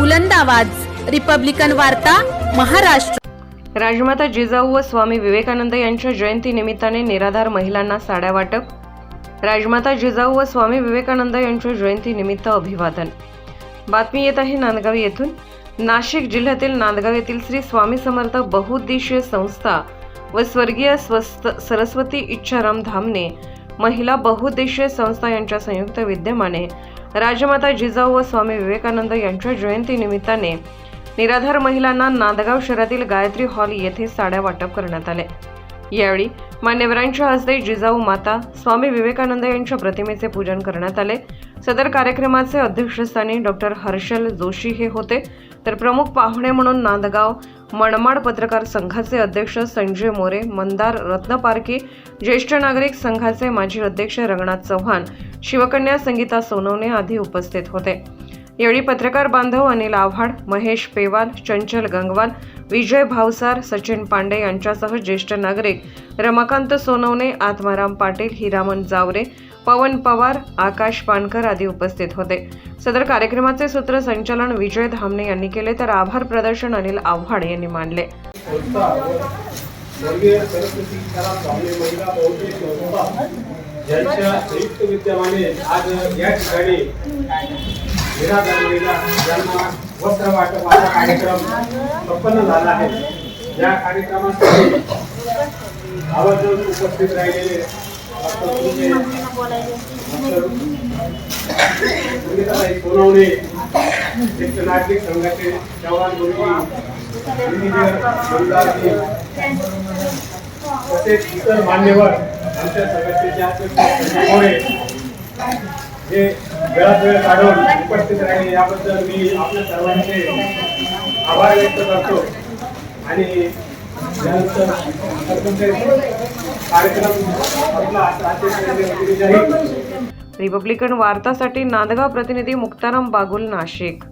बुलंद आवाज. रिपब्लिकन वार्ता महाराष्ट्र. राजमाता जिजाऊ व स्वामी विवेकानंद यांच्या जयंती निमित्ताने निराधार महिलांना साड्या वाटप. राजमाता जिजाऊ व स्वामी विवेकानंद यांच्या जयंती निमित्त अभिवादन. बातमी येत आहे नांदगाव येथून. नाशिक जिल्ह्यातील नांदगाव येथील श्री स्वामी समर्थ बहुउद्देशीय संस्था व स्वर्गीय स्वस्त सरस्वती इच्छाराम धामणे महिला बहुउद्देशीय संस्था यांच्या संयुक्त विद्यमाने राजमाता जिजाऊ व स्वामी विवेकानंद यांच्या जयंती निमित्ताने निराधार महिलांना नांदगाव शहरातील गायत्री हॉल येथे साड्या वाटप करण्यात आले. यावेळी मान्यवरांच्या हस्ते जिजाऊ माता स्वामी विवेकानंद यांच्या प्रतिमेचे पूजन करण्यात आले. सदर कार्यक्रमाचे अध्यक्षस्थानी डॉक्टर हर्षल जोशी हे होते. तर प्रमुख पाहुणे म्हणून नांदगाव मनमाड पत्रकार संघाचे अध्यक्ष संजय मोरे मंदार रत्नपारकी ज्येष्ठ नागरिक संघाचे माजी अध्यक्ष रंगनाथ चव्हाण शिवकन्या संगीता सोनवणे आदी उपस्थित होते. यावेळी पत्रकार बांधव अनिल आव्हाड महेश पेवाल चंचल गंगवाल विजय भावसार सचिन पांडे यांच्यासह ज्येष्ठ नागरिक रमाकांत सोनवणे आत्माराम पाटील हिरामन जावरे पवन पवार आकाश पानकर आदी उपस्थित होते. सदर कार्यक्रमाचे सूत्रसंचालन विजय धामणे यांनी केले तर आभार प्रदर्शन अनिल आव्हाड यांनी मानले. यांच्या संयुक्त विद्यमाने आज या ठिकाणी निराधार महिला वस्त्र वाटपाचा कार्यक्रम संपन्न झाला आहे. या कार्यक्रमासाठी आवर्जून उपस्थित राहिलेले सोनवणे ज्येष्ठ नागरिक संघाचे जवान मुलगी तसेच इतर मान्यवर आमच्या समितीचे अध्यक्ष हे वेळात वेळ काढून उपस्थित राहिले. याबद्दल मी आपल्या सर्वांचे आभार व्यक्त करतो. आणि रिपब्लिकन वार्तासाठी नांदगाव प्रतिनिधी मुक्ताराम बागुल नाशिक.